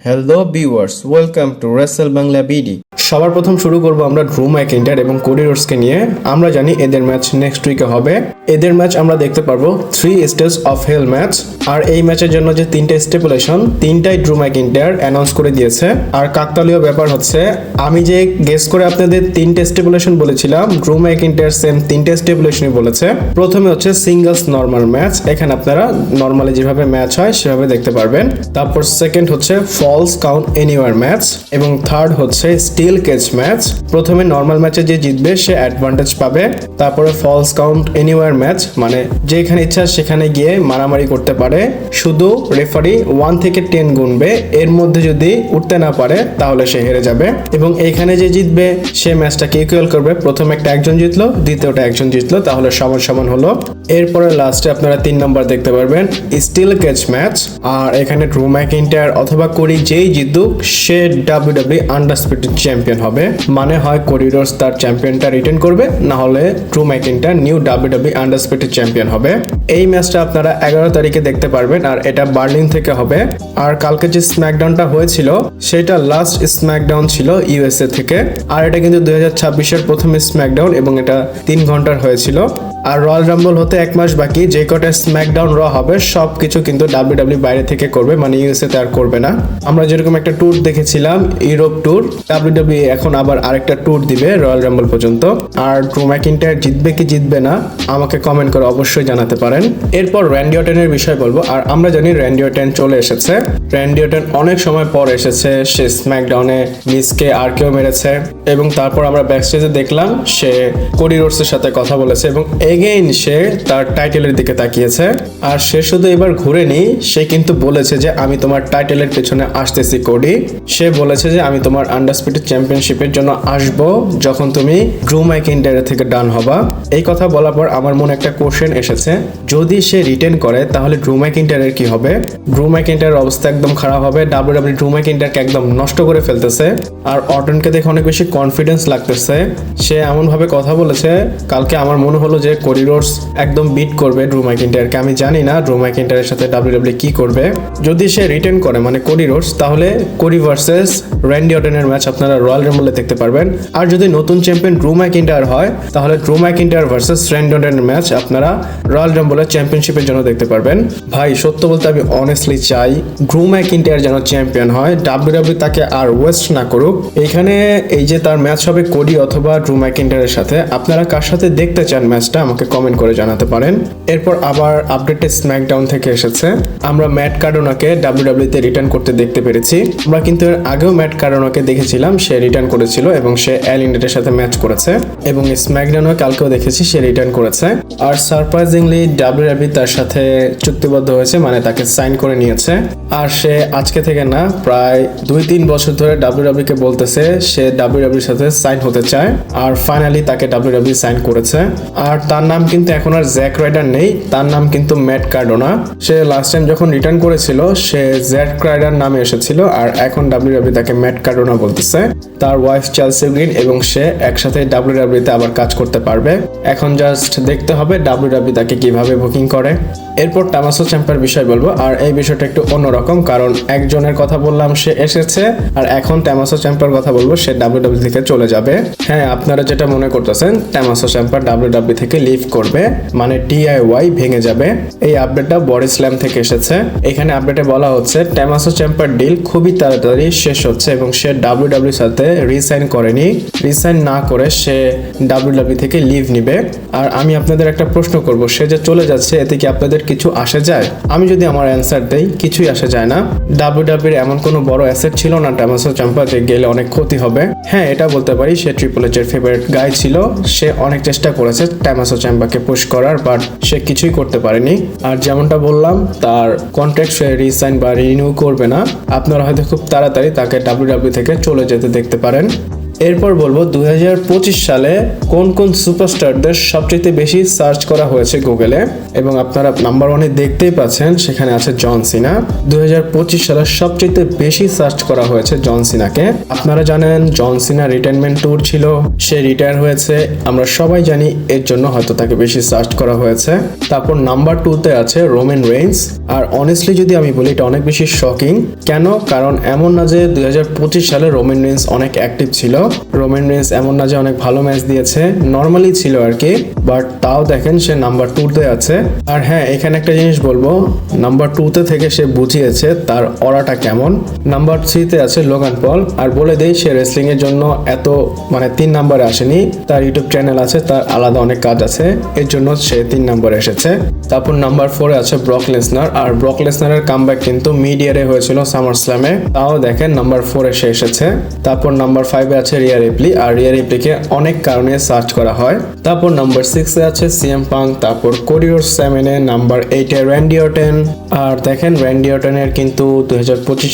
Hello viewers welcome to wrestle Bangla BD সবার প্রথম শুরু করব আমরা ড্রু ম্যাকিন্টার এবং কোরিডোর্সকে নিয়ে। আমরা জানি এদের ম্যাচ নেক্সট উইকে হবে। এদের ম্যাচ আমরা দেখতে পারব three stage of hell match আর এই ম্যাচের জন্য যে তিনটে স্টেপুলেশন তিনটাই ড্রু ম্যাকিন্টার অ্যানাউন্স করে দিয়েছে। আর কাকতালীয় ব্যাপার হচ্ছে, আমি যে গেস করে আপনাদের তিনটে স্টেপুলেশন বলেছিলাম ড্রু ম্যাকিন্টার সেম তিনটে স্টেপুলেশনই বলেছে। প্রথমে হচ্ছে সিঙ্গলস নর্মাল ম্যাচ এখানে আপনারা নর্মালি যেভাবে ম্যাচ হয়, সেভাবে দেখতে পারবেন। তারপর সেকেন্ড হচ্ছে ফলস কাউন্ট এনিওয়ার ম্যাচ এবং থার্ড হচ্ছে স্টিল কেচ ম্যাচ প্রথমে নর্মাল ম্যাচে যে জিতবে, সে অ্যাডভান্টেজ পাবে। তারপরে ফলস কাউন্ট এনিওয়ার ম্যাচ মানে যেখানে ইচ্ছা সেখানে গিয়ে মারামারি করতে পারে। শুধু রেফারি ওয়ান থেকে টেন গুনবে। এর মধ্যে যদি উঠতে না পারে, তাহলে সে হেরে যাবে। এবং এইখানে যে জিতবে, সে ম্যাচটাকে ইকুয়াল করবে। প্রথম একটা একজন জিতলো, দ্বিতীয়টা একজন জিতলো, তাহলে সমান সমান হলো। এরপরে লাস্টে আপনারা তিন নম্বর দেখতে পারবেন স্টিল ক্যাচ ম্যাচ আর এখানে ড্রু ম্যাকিন্টার অথবা কোরি যেই জিতুক, সে ডাব্লিউডাব্লিউ আন্ডারস্পিটেড চ্যাম্পিয়ন হবে। মানে হয় করিডোরস তার চ্যাম্পিয়নটা রিটেন করবে, না হলে Drew McIntyre new W W আন্ডারস্পেটের champion হবে। এই ম্যাচটা আপনারা এগারো তারিখে দেখতে পারবেন, আর এটা বার্লিন থেকে হবে। আর কালকে যে স্ম্যাকডাউনটা হয়েছিল, সেটা লাস্ট স্ম্যাকডাউন ছিল ইউএসএ থেকে। আর এটা কিন্তু দুই হাজার ছাব্বিশের প্রথম স্ম্যাকডাউন এবং এটা তিন ঘণ্টার হয়েছিল। আর রয়্যাল রাম্বল হতে এক মাস বাকি, যে কটা স্ম্যাকডাউন র হবে সব কিছু কিন্তু ডাব্লিউ বাইরে থেকে করবে মানে ইউএসএ তে আর করবে না। আমরা যেরকম একটা ট্যুর দেখেছিলাম ইউরোপ ট্যুর ডাব্লিউ এখন আবার আরেকটা ট্যুর দিবে রয়্যাল রাম্বল পর্যন্ত। আর ড্রু ম্যাকিন্টায়ার জিতবে কি জিতবে না, আমাকে কমেন্ট করে অবশ্যই জানাতে পারেন। এরপর র্যান্ডি অটেনের বিষয় বলব, আর আমরা জানি র্যান্ডি অটেন চলে এসেছে। র্যান্ডি অটেন অনেক সময় পর এসেছে, সে স্ম্যাকডাউনে মিসকে আর কেউ মেরেছে, এবং তারপর আমরা ব্যাকস্টেজে দেখলাম, সে কোডি রোডসের সাথে কথা বলেছে, এবং এগেইন সে তার টাইটেলের দিকে তাকিয়েছে। আর সে শুধু এবার ঘুরেনি সে কিন্তু বলেছে যে, আমি তোমার টাইটেলের পেছনে আসতেছি, কোডি। সে বলেছে যে, আমি তোমার আন্ডারস্পিটেড চ্যাম্পিয়নশিপের জন্য আসব যখন তুমি ড্রু ম্যাকিন্টায়ার থেকে ডান হবা। এই কথা বলার পর আমার মনে একটা কোশ্চেন এসেছে। যদি সে রিটেন করে, তাহলে ড্রু ম্যাকিন্টায়ারের কি হবে? ড্রু ম্যাকিন্টায়ার অবস্থা একদম খারাপ হবে। ডাব্লিউ ডাব্লিউ ড্রু ম্যাকিন্টায়ারকে একদম নষ্ট করে ফেলতেছে। আর অটনকে দেখে অনেক বেশি কনফিডেন্স লাগতেছে। সে এমন ভাবে কথা বলেছে, কালকে আমার মনে হলো যে করিডোর্স একদম বিট করবে ড্রু ম্যাকিন্টায়ারকে আমি জানি না ড্রু ম্যাকিন্টায়ারের সাথে ডাব্লিউ ডাব্লিউ কি করবে। যদি সে রিটেন করে মানে করিডোর্স তাহলে কোরি ভার্সেস র্যান্ডি অটনের ম্যাচ আপনারা রয়্যাল রেমবলে দেখতে পারবেন। আর যদি নতুন চ্যাম্পিয়ন ড্রু ম্যাকিন্টায়ার হয়, তাহলে ড্রু ম্যাকিন্টায়ার ভার্সেস র্যান্ডি অটনের ম্যাচ আপনারা রয়্যাল রেমবলের চ্যাম্পিয়নশিপের জন্য দেখতে পারবেন। ভাই, সত্য বলতে আমি অনেস্টলি চাই ড্রু ম্যাকিন্টায়ার যেন চ্যাম্পিয়ন হয় ডাব্লিউ ডাব্লিউ তাকে আর ওয়েস্ট না করুক। এখানে এই যে তার ম্যাচ হবে কোডি অথবা ড্রু ম্যাকিন্টায়ারের সাথে, আপনারা কার সাথে দেখতে চান ম্যাচটা আমাকে কমেন্ট করে জানাতে পারেন। এরপর আবার আপডেটে স্ম্যাকডাউন থেকে এসেছে। আমরা ম্যাট কার্ডোনাকে ডাব্লিউডাব্লিউতে রিটার্ন করতে দেখতে পেরেছি। আমরা কিন্তু এর আগেও ম্যাট কার্ডোনাকে দেখেছিলাম, সে রিটার্ন করেছিল এবং সে অ্যাল ইন্ডেটের সাথে ম্যাচ করেছে। এবং স্ম্যাকডাউনও কালকেও দেখেছি, সে রিটার্ন করেছে। আর সারপ্রাইজিংলি ডাব্লিউডাব্লিউ তার সাথে চুক্তিবদ্ধ হয়েছে মানে তাকে সাইন করে নিয়েছে। আর সে আজকে থেকে না, প্রায় দুই তিন বছর ধরে ডাব্লিউডাব্লিউ কে বলতেছে, সে ডাব্লিউডাব্লিউর সাথে সাইন হতে চায়। আর ফাইনালি তাকে ডাব্লিউডাব্লিউ সাইন করেছে। আর তার নাম কিন্তু এখন আর জ্যাক রাইডার নেই, তার নাম কিন্তু ম্যাট কার্ডোনা সে লাস্ট টাইম যখন রিটার্ন করেছিল, সে জ্যাক রাইডার নামে এসেছিল, আর এখন ডাব্লিউডাব্লিউ তাকে ম্যাট কার্ডোনা বলতেছে। তার ওয়াইফ চার্লসি গ্রিন এবং সে একসাথে ডাব্লিউডাব্লিউতে আবার কাজ করতে পারবে। এখন জাস্ট দেখতে হবে ডাব্লিউডাব্লিউ তাকে কীভাবে বুকিং করে। এরপর টামাসো চ্যাম্পার বিষয় বলব, আর এই বিষয়টা একটু অন্যরকম, কারণ একজনের কথা বললাম, সে এসেছে, আর এখন ট্যামাসো চ্যাম্পার কথা বলব, সে ডাব্লিউডাব্লিউ থেকে চলে যাবে। হ্যাঁ আপনারা যেটা মনে করতেছেন ট্যামাসো চ্যাম্পার ডাব্লিউডাব্লিউ থেকে লিভ করবে মানে ডিআইওয়াই ভেঙে যাবে। এই আপডেটটা বডি স্ল্যাম থেকে এসেছে। এখানে আপডেটে বলা হচ্ছে ট্যামাসো চ্যাম্পার ডিল খুবই তাড়াতাড়ি শেষ হচ্ছে এবং সে ডাব্লিউডাব্লিউ সাথে রিসাইন করেনি। রিসাইন না করে সে ডাব্লিউডাব্লিউ থেকে লিভ নিবে। আর আমি আপনাদের একটা প্রশ্ন করব, সে যে চলে যাচ্ছে, এতে কি আপনাদের কিছু আসে যায়? আমি যদি আমার অ্যান্সার দেই, কিছুই আসে যায় না। ডাব্লিউডাব্লিউর এমন কোনো বড় অ্যাসেট ছিল না ট্যামাসো চ্যাম্পা যে গেলে অনেক ক্ষতি হবে। হ্যাঁ এটা বলতে পারি, সে ট্রিপল এইচের ফেভারিট গাই ছিল। সে অনেক চেষ্টা করেছে ট্যামাসো চ্যাম্পাকে পুশ করার বাট সে কিছুই করতে পারেনি। আর যেমনটা বললাম, তার কন্ট্রাক্ট সে রিসাইন বা রিনিউ করবে না। আপনারা হয়তো খুব তাড়াতাড়ি তাকে ডাব্লিউডাব্লিউ থেকে চলে যেতে দেখতে পারেন। এরপর বলব দুই হাজার পঁচিশ সালে কোন কোন সুপারস্টারদের সবচেয়ে বেশি সার্চ করা হয়েছে গুগলে? এবং আপনারা নাম্বার ওয়ানে দেখতেই পাচ্ছেন, সেখানে আছে জন সিনা। দুই হাজার পঁচিশ সালে সবচেয়ে বেশি সার্চ করা হয়েছে জন সিনাকে। আপনারা জানেন, জন সিনা রিটায়ারমেন্ট ট্যুর ছিল, সে রিটায়ার হয়েছে। আমরা সবাই জানি এর জন্য হয়তো তাকে বেশি সার্চ করা হয়েছে। তারপর নাম্বার টুতে আছে রোমেন রেইন্স আর অনেস্টলি যদি আমি বলি, এটা অনেক বেশি শকিং কেন? কারণ এমন না যে দুই হাজার পঁচিশ সালে রোমেন রেইন্স অনেক অ্যাক্টিভ ছিল। রোমেন রেইন্স এমন না যে অনেক ভালো ম্যাচ দিয়েছে নর্মালি ছিল আর কি বাট তাও দেখেন সে নাম্বার টুতে আছে। আর হ্যাঁ এখানে একটা জিনিস বলব নাম্বার টুতে থেকে সে বুঝিয়েছে তার অরাটা কেমন। নাম্বার থ্রিতে আছে লোগান পল আর বলে দেই সে রেসলিং এর জন্য এত মানে তিন নাম্বারে আসেনি, তার ইউটিউব চ্যানেল আছে, তার আলাদা অনেক কাজ আছে, এর জন্য সে তিন নম্বরে এসেছে। তারপর নাম্বার ফোরে আছে ব্রক লেসনার আর ব্রক লেসনারের কামব্যাক কিন্তু মিডিয়ারে হয়েছিল সামার স্ল্যামে তাও দেখেন নাম্বার ফোর সে এসেছে। তারপর নাম্বার ফাইভে আছে রিয়া রিপ্লি, আর রিয়া রিপ্লিকে অনেক কারণে সার্চ করা হয়। তারপর নাম্বার সিক্সে আছে সিএম পাং তারপর কোরিওর সেভেনে নাম্বার এইটে র্যান্ডি অটেন আর দেখেন র্যান্ডি অটেনের কিন্তু দুই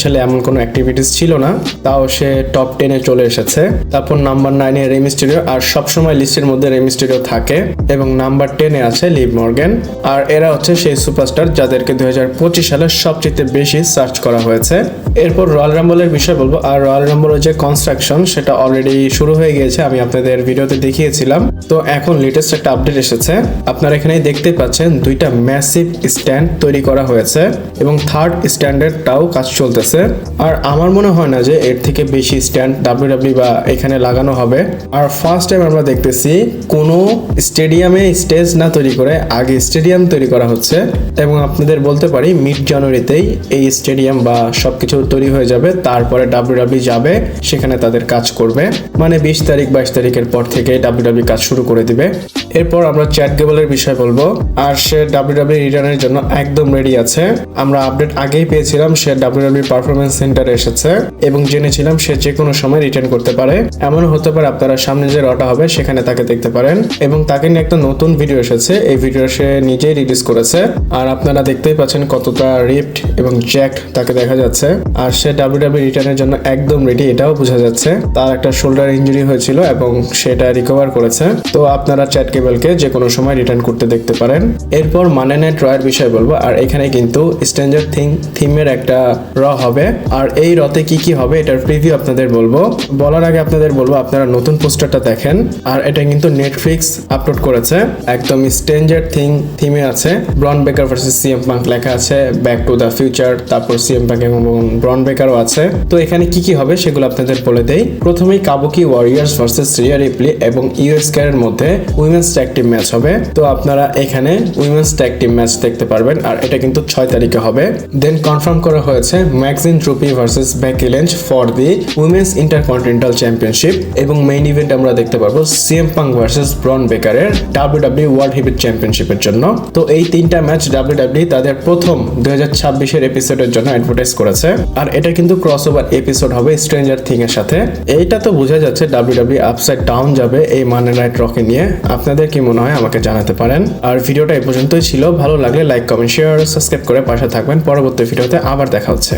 সালে এমন কোনো অ্যাক্টিভিটিস ছিল না, তাও সে টপ টেনে চলে এসেছে। তারপর নাম্বার নাইনে রেমিস্টেরিও আর সবসময় লিস্টের মধ্যে রেমিস্টেরিও থাকে। এবং নাম্বার টেনে আছে লিভ মর্গেন আর এরা হচ্ছে সেই সুপারস্টার যাদেরকে দুই হাজার পঁচিশ সালে সবচেয়ে বেশি সার্চ করা হয়েছে। এরপর রয়্যাল রাম্বলের বিষয় বলব। আর রয়্যাল রাম্বলের যে কনস্ট্রাকশন সেটা অলরেডি শুরু হয়ে গিয়েছে, আমি আপনাদের ভিডিওতে দেখিয়েছিলাম। তো এখন লেটেস্ট একটা আপডেট এসেছে। আপনারা এখানে দেখতে পাচ্ছেন দুইটা ম্যাসিভ স্ট্যান্ড তৈরি করা হয়েছে এবং থার্ড স্ট্যান্ডার্ডটাও কাজ চলতেছে। আর আমার মনে হয় না যে এর থেকে বেশি স্ট্যান্ড ডাব্লিউ বা এখানে লাগানো হবে। আর ফার্স্ট টাইম আমরা দেখতেছি, কোনো স্টেডিয়ামে স্টেজ না তৈরি করে আগে স্টেডিয়াম তৈরি করা হচ্ছে। এবং আপনাদের বলতে পারি মিড জানুয়ারিতেই এই স্টেডিয়াম বা সবকিছু তৈরি হয়ে যাবে, তারপরে ডাব্লিউ যাবে, সেখানে তাদের কাজ করবে। মানে বিশ তারিখ বাইশ তারিখের পর থেকে ডাব্লিউডাব্লিউ কাজ শুরু করে দিবে। এরপর আমরা চ্যাট গেবলের বিষয় বলব। আর সে ডাব্লিউ রিটার্নের জন্য একদম রেডি আছে। আমরা আপডেট আগেই পেয়েছিলাম, সে ডাব্লিউ পারফরমেন্স সেন্টারে এসেছে এবং জেনেছিলাম সে যে কোনো সময় রিটার্ন করতে পারে। এমন হতে পারে আপনারা সামনে যে রটা হবে, সেখানে তাকে দেখতে পারেন এবং তাকে নিয়ে একটা নতুন ভিডিও এসেছে। এই ভিডিও সে নিজেই রিলিজ করেছে। আর আপনারা দেখতেই পাচ্ছেন কতটা রিফট এবং জ্যাক তাকে দেখা যাচ্ছে। আর সে ডাব্লিউ রিটার্নের জন্য একদম রেডি এটাও বোঝা যাচ্ছে। তার একটা শোল্ডার ইঞ্জুরি হয়েছিল এবং সেটা রিকভার করেছে। তো আপনারা চ্যাট কেবলকে যে কোনো সময় রিটার্ন করতে দেখতে পারেন। এরপর মানে নেট রয়ের বিষয় বলব, আর এখানে কিন্তু স্ট্রেঞ্জার থিং থিমের একটা র হবে। আর এই রতে কি কি হবে এটার প্রিভিউ আপনাদের বলব। বলার আগে আপনাদের বলব, আপনারা নতুন পোস্টারটা দেখেন। আর এটা কিন্তু নেটফ্লিক্স আপলোড করেছে। একদম স্ট্রেঞ্জার থিং থিমে আছে। ব্রন বেকার ভার্সেস সিএম পাঙ্ক লেখা আছে। ব্যাক টু দ্য ফিউচার তারপর সিএম পাঙ্ক এবং ব্রন বেকারও আছে। তো এখানে কি কি হবে সেগুলো আপনাদের বলে দেই। প্রথমেই Kabuki Warriors versus Rhea Ripley এবং ইউএস এর মধ্যে উইমেন্স ট্যাগ টিম ম্যাচ হবে। তো আপনারা এখানে উইমেন্স ট্যাগ টিম ম্যাচ দেখতে পারবেন, আর এটা কিন্তু ছয় তারিখে হবে। দেন কনফার্ম করা হয়েছে Maxxine ট্রুপি versus Becky Lynch for the women's intercontinental championship এবং মেইন ইভেন্ট আমরা দেখতে পারব সিএম পাং ভার্সেস ব্রন বেকারের ডাব্লিউ ডাব্লিউ ওয়ার্ল্ড হেভিট চ্যাম্পিয়নশিপের জন্য। তো এই তিনটা ম্যাচ ডাব্লিউ ডাব্লিউ তাদের প্রথম দুই হাজার ছাব্বিশের এপিসোডের জন্য অ্যাডভার্টাইজ করেছে। আর এটা কিন্তু ক্রস ওভার এপিসোড হবে স্ট্রেঞ্জার থিং এর সাথে। এইটা তো বোঝা যাচ্ছে ডাব্লিউ ডাব্লিউ আপসাইড ডাউন যাবে এই মানে নাইট রকে নিয়ে। আপনাদের কি মনে হয় আমাকে জানাতে পারেন। আর ভিডিওটা এই পর্যন্তই ছিল। ভালো লাগলে লাইক কমেন্ট শেয়ার সাবস্ক্রাইব করে পাশে থাকবেন। পরবর্তী ভিডিওতে আবার দেখা হচ্ছে।